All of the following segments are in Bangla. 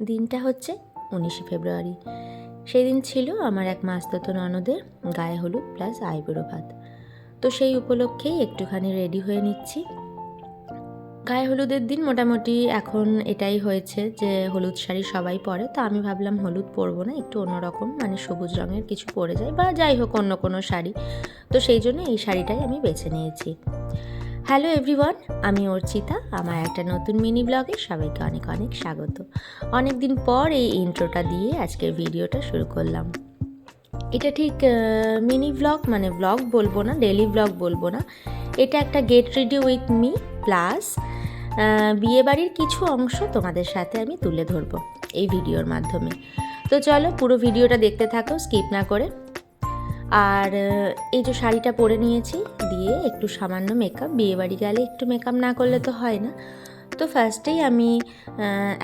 দিনটা হচ্ছে উনিশে ফেব্রুয়ারি। সেই দিন ছিল আমার এক মাস্তত ননদের গায়ে হলুদ প্লাস আইবুড়ো ভাত। তো সেই উপলক্ষেই একটুখানি রেডি হয়ে নিচ্ছি। গায়ে হলুদের দিন মোটামুটি এখন এটাই হয়েছে যে হলুদ শাড়ি সবাই পরে। তো আমি ভাবলাম হলুদ পরবো না, একটু অন্যরকম মানে সবুজ রঙের কিছু পরে যাই বা যাই হোক অন্য কোনো শাড়ি। তো সেই জন্য এই শাড়িটাই আমি বেছে নিয়েছি। হ্যালো এভরিওয়ান আমি অর্চিতা। আমার একটা নতুন মিনি ব্লগে সবাইকে অনেক অনেক স্বাগত। অনেক দিন পর এই ইন্ট্রোটা দিয়ে আজকের ভিডিওটা শুরু করলাম। এটা ঠিক মিনি ব্লগ মানে ব্লগ বলব না ডেলি ব্লগ বলব না। এটা একটা get ready with me plus বিয়েবাড়ির কিছু অংশ তোমাদের সাথে আমি তুলে ধরবো এই ভিডিওর মাধ্যমে। তো চলো পুরো ভিডিওটা দেখতে থাকো স্কিপ না করে। আর এই যে শাড়িটা পরে নিয়েছি দিয়ে একটু সামান্য মেকআপ বিয়েবাড়ি গেলে একটু মেকআপ না করলে তো হয় না। তো ফার্স্টেই আমি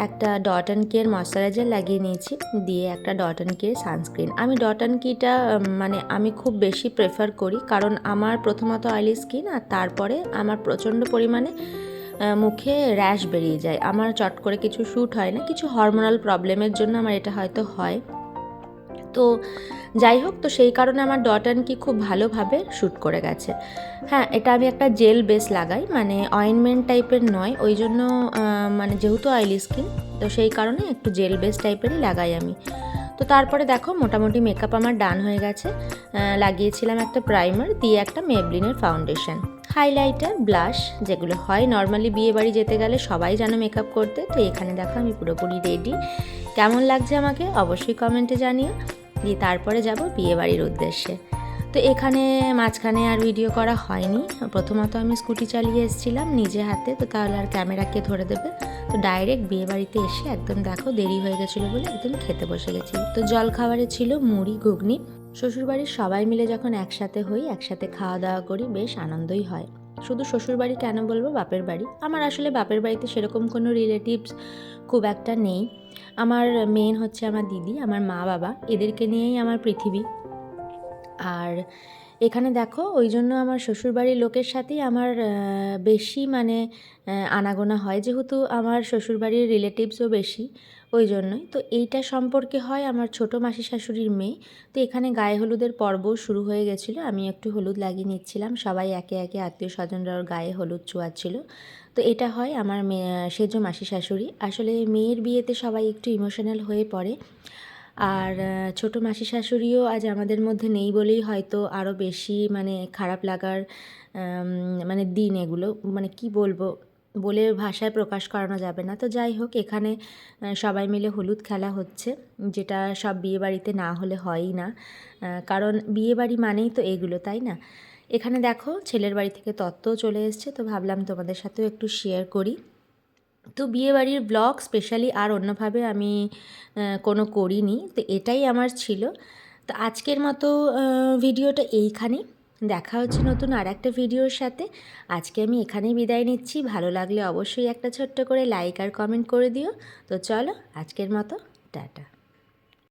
একটা ডট অ্যান্ড কেয়ার ময়শ্চারাইজার লাগিয়ে নিয়েছি, দিয়ে একটা ডট অ্যান্ড কেয়ার সানস্ক্রিন আমি ডট অ্যান্ড কিটা মানে আমি খুব বেশি প্রেফার করি কারণ আমার প্রথমত অয়েলি স্কিন আর তারপরে আমার প্রচণ্ড পরিমাণে মুখে র্যাশ বেরিয়ে যায়। আমার চট করে কিছু শ্যুট হয় না, কিছু হরমোনাল প্রবলেমের জন্য আমার এটা হয়তো হয়। তো যাই হোক, তো সেই কারণে আমার ডট অ্যান্ড কি খুব ভালোভাবে শ্যুট করে গেছে। হ্যাঁ এটা আমি একটা জেল বেস লাগাই মানে অয়েনমেন্ট টাইপের নয়, ওই জন্য মানে যেহেতু অয়েলি স্কিন তো সেই কারণে একটু জেল বেস টাইপেরই লাগাই আমি। তো তারপরে দেখো, মোটামুটি মেকআপ আমার ডান হয়ে গেছে। লাগিয়েছিলাম একটা প্রাইমার দিয়ে একটা মেবলিনের ফাউন্ডেশন হাইলাইটার ব্লাশ যেগুলো হয় নর্মালি বিয়ে বাড়ি যেতে গেলে সবাই জানো মেকআপ করতে, তো এখানে দেখো আমি পুরোপুরি রেডি কেমন লাগছে আমাকে, অবশ্যই কমেন্টে জানিও। দিয়ে তারপরে যাব বিয়ে বাড়ির উদ্দেশ্যে। তো এখানে মাঝখানে আর ভিডিও করা হয়নি। প্রথমত আমি স্কুটি চালিয়ে এসেছিলাম নিজে হাতে, তো তাহলে আর ক্যামেরাকে ধরে দেবে? তো ডাইরেক্ট বিয়ে বাড়িতে এসে একদম দেখো দেরি হয়ে গেছিল বলে একদম খেতে বসে গেছি। তো জল খাবারে ছিল মুড়ি, ঘুগনি। শ্বশুরবাড়ির সবাই মিলে যখন একসাথে হই, একসাথে খাওয়া দাওয়া করি, বেশ আনন্দই হয়। শুধু শ্বশুর বাড়ি কেন বলব? বাপের বাড়ি। আমার আসলে বাপের বাড়িতে সেরকম কোনো রিলেটিভস খুব একটা নেই। আমার মেন হচ্ছে আমার দিদি, আমার মা বাবা এদেরকে নিয়েই আমার পৃথিবী। আর এখানে দেখো, ওই জন্য আমার শ্বশুরবাড়ির লোকের সাথেই আমার বেশি মানে আনাগোনা হয়। যেহেতু আমার শ্বশুরবাড়ির রিলেটিভসও বেশি, ওই জন্যই। তো এইটা সম্পর্কে হয় আমার ছোটো মাসি শাশুড়ির মেয়ে। তো এখানে গায়ে হলুদের পর্ব শুরু হয়ে গেছিল। আমি একটু হলুদ লাগিয়ে নিচ্ছিলাম। সবাই একে একে আত্মীয় স্বজনরা ওর গায়ে হলুদ চুয়াচ্ছিল। তো এটা হয় আমার মেয়ে, সেজ মাসি শাশুড়ি। আসলে মেয়ের বিয়েতে সবাই একটু ইমোশনাল হয়ে পড়ে। আর ছোটো মাসি শাশুড়িও আজ আমাদের মধ্যে নেই বলেই হয়তো আরও বেশি মানে খারাপ লাগার মানে দিন এগুলো। মানে কি বলব? বলে ভাষায় প্রকাশ করানো যাবে না। তো যাই হোক, এখানে সবাই মিলে হলুদ খেলা হচ্ছে, যেটা সব বিয়েবাড়িতে না হলে হয়ই না। কারণ বিয়েবাড়ি মানেই তো এগুলো, তাই না? এখানে দেখো, ছেলের বাড়ি থেকে তত্ত্বও চলে এসছে। তো ভাবলাম তোমাদের সাথেও একটু শেয়ার করি। তো বিয়েবাড়ির ব্লগ স্পেশালি আর অন্যভাবে আমি কোনো করিনি। তো এটাই আমার ছিল। তো আজকের মতো ভিডিওটা এইখানে দেখা হচ্ছে নতুন আর একটা ভিডিওর সাথে। আজকে আমি এখানেই বিদায় নিচ্ছি। ভালো লাগলে অবশ্যই একটা ছোট্ট করে লাইক আর কমেন্ট করে দিও। তো চলো, আজকের মতো, টাটা।